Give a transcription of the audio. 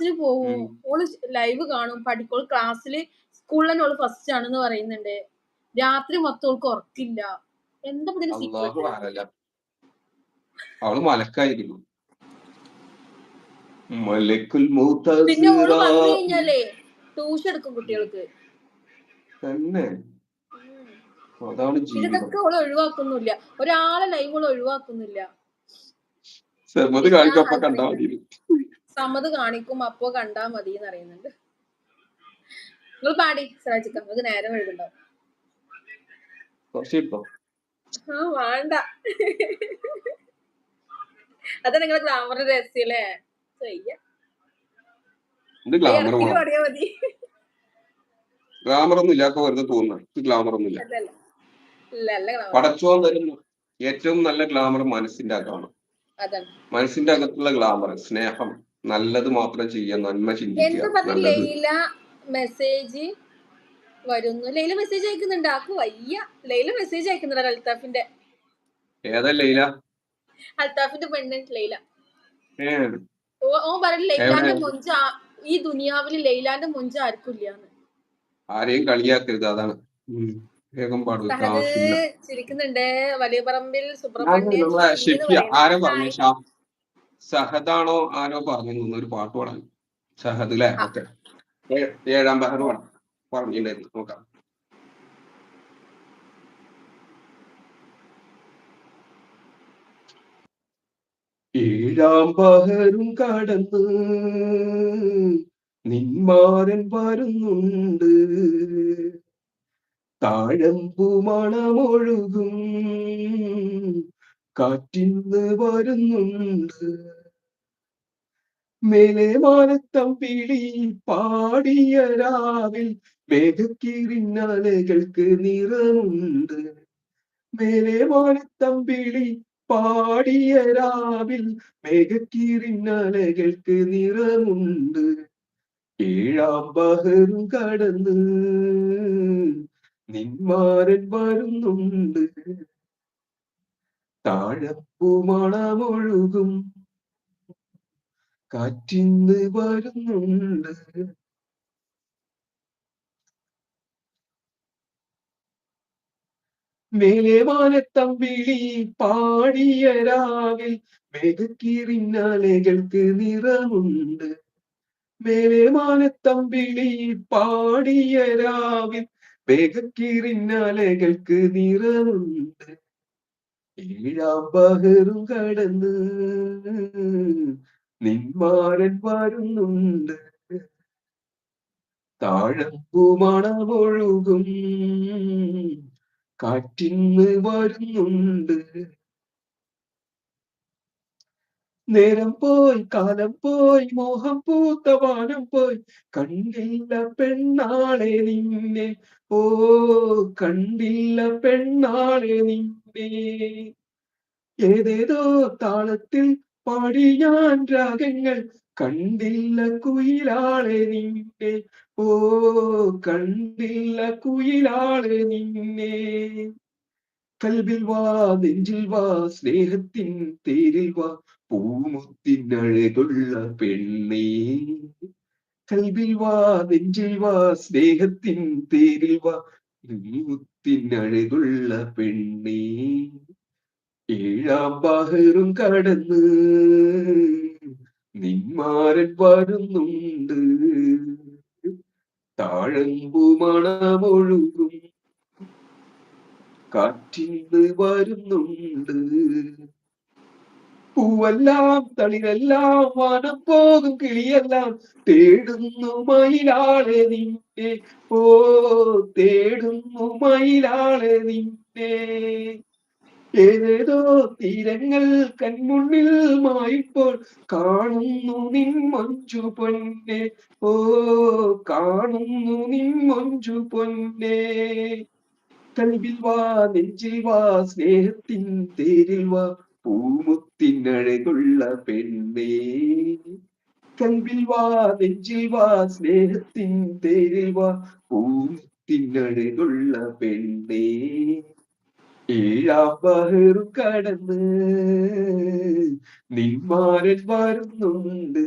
ക്ലാസ്സിന് ഉം. All live കാണും പഠിക്കും? ക്ലാസ്സിൽ സ്കൂളിൽ തന്നെ ഓൾ ഫസ്റ്റ് ആണെന്ന് പറയുന്നുണ്ട്. രാത്രി മൊത്തം ഓൾക്ക് ഉറക്കില്ല. എന്താ ഇതിന് അള്ളാഹു സീക്രട്ട് ആലല്ല അവൾ മലക്കായിരിക്കും മലക്കുൽ പിന്നെ ഓൾ വന്നു മുത്തസിറാ കഴിഞ്ഞാലേ ട്യൂഷൻ എടുക്കും കുട്ടികൾക്ക്. തന്നെ. അതാണ് ഇതൊക്കെ ഓൾ ഒഴിവാക്കുന്നില്ല. ഒരാളെ ലൈവ് ഓൾ ഒഴിവാക്കുന്നില്ല. കണ്ടാ മതി സമ്മത് കാണിക്കും അപ്പോ കണ്ടാ മതി എന്ന് അറിയുന്നുണ്ട് നിങ്ങൾ പാടി സിറാജിക്ക നമുക്ക് നേരം എഴുതുണ്ടാവും ആ വേണ്ട. അതാണ് നിങ്ങളെ ചെയ്യ. ഗ്ലാമർ പാടിയാ മതി. ഗ്ലാമർ ഒന്നും ഇല്ലാത്ത വെറുതെ തോന്നുന്നു. ഇത് ഗ്ലാമർ ഒന്നും ഇല്ല. അല്ലല്ല ഇല്ല അല്ല ഗ്ലാമർ. പടച്ചോൻ തരുന്നു ഏറ്റവും നല്ല ഗ്ലാമർ മനസ്സിന്റെ അകമാണ്. മനസ്സിന്റെ അകത്തുള്ള ഗ്ലാമർ സ്നേഹം. നല്ലത് മാത്രം ചെയ്യാം നന്മ ചിന്തിക്കുക ലൈല മെസ്സേജ് വരുന്നു? ലൈല മെസ്സേജ് അയക്കുന്നുണ്ട്. ആക്ക് വയ്യ. ലൈല മെസ്സേജ് അയക്കുന്നുണ്ട് അൽത്താഫിന്റെ. ഏതാ ലൈല? അൽത്താഫിന്റെ പെണ്ണ് ലൈല. ഓ പറഞ്ഞു ലൈലാന്റെ? മൊഞ്ച ഈ ദുനിയാവിൽ ലൈലാന്റെ മൊഞ്ച ആർക്കും ഇല്ലാന്ന്. ആരെയും കളിയാക്കരുത് അതാണ്. ചിരിക്കുന്നുണ്ട്. വലിയ പറമ്പിൽ ഞാൻ സഹദാണോ ആരോ പറഞ്ഞു തോന്നുന്നു ഒരു പാട്ട് പാടാൻ. സഹദ് അല്ലേ ഓക്കെ. ഏഴാം ബഹർ പാടാം പറഞ്ഞിട്ടുണ്ടായിരുന്നു. നോക്കാം. ഏഴാം ബഹറും കടന്ന് നിന്മാരൻ വരുന്നുണ്ട്. താഴമ്പു മണമൊഴുകും കാറ്റിന്ന് വരുന്നുണ്ട്. മേലെ മാനത്തം പിടി പാടിയ രാവിൽ മേഘക്കീറിഞ്ഞാലകൾക്ക് നിറമുണ്ട്. മേലെ മാനത്തം പിടി പാടിയ രാവിൽ മേഘക്കീറിഞ്ഞാലകൾക്ക് നിറമുണ്ട്. ഏഴാം ബഹറും കടന്ന് നിന്മാരൻ വരുന്നുണ്ട്. താഴപ്പു മണമൊഴുകും കാറ്റിന്ന് വരുന്നുണ്ട്. മേലെ വാനത്തമ്പിളി പാടിയ രാവിൽ മേഘക്കീറിഞ്ഞാലകൾക്ക് നിറമുണ്ട്. മേലെ വാനത്തമ്പിളി പാടിയ രാവിൽ നിറമുണ്ട്. ഏഴാം ബഹറും കടന്ന് നിന്മാരൻ വരുന്നുണ്ട്. താഴമ്പുമണമൊഴുകും കാറ്റിന്ന് വരുന്നുണ്ട്. നേരം പോയി കാലം പോയി മോഹം പൂത്ത വാനം പോയി. കണ്ടില്ല പെണ്ണാളെ നിന്നെ. ഓ കണ്ടില്ല പെണ്ണാളെ നിന്നെ. ഏതേതോ താളത്തിൽ പാടി ഞാൻ രാഗങ്ങൾ. കണ്ടില്ല കുയിലാളെ നിന്നെ. ഓ കണ്ടില്ല കുയിലാളെ നിന്നെ. കൽവിൽ വാ നെഞ്ചിൽ വാ സ്നേഹത്തിൻ തേരിൽ വാ. പൂമുത്തിനഴകുള്ള പെണ്ണേ. കൽവിൽ വാ നെഞ്ചിൽ വാ സ്നേഹത്തിൻ തേരിൽ വാ പൂമുത്തിനഴകുള്ള പെണ്ണേ. ഏഴാം ബാഹറും കടന്ന് നിന്മാരൻ വരുന്നുണ്ട്. താഴമ്പു മണമൊഴുകും. കാറ്റിന്ന് വരുന്നുണ്ട്. പൂവെല്ലാം തളിരെല്ലാം വനം പോകും കിളിയെല്ലാം തേടുന്നു മയിലാളെ നിന്നെ. ഓ തേടുന്നു മയിലാളെ നിന്നെ. ഏതേതോ തീരങ്ങൾ കൺമുണ്ണിൽ മായിപ്പോൾ കാണുന്നു നിൻ മഞ്ചു പൊന്നെ. ഓ കാണുന്നു നിൻ മഞ്ചു പൊന്നെ. കൽവിൽ വാ നെഞ്ചിൽ വാ സ്നേഹത്തിൻ തേരിൽ വാ. പൂമുത്തിനഴകുള്ള പെണ്ണേ. കൽവിൽ വാ നെഞ്ചിൽ വാ സ്നേഹത്തിൻ തേരിൽ വാ പൂമുത്തിനഴകുള്ള പെണ്ണേ. ഏഴാം ബഹറും കടന്ന് നിന്മാരൻ വരുന്നുണ്ട്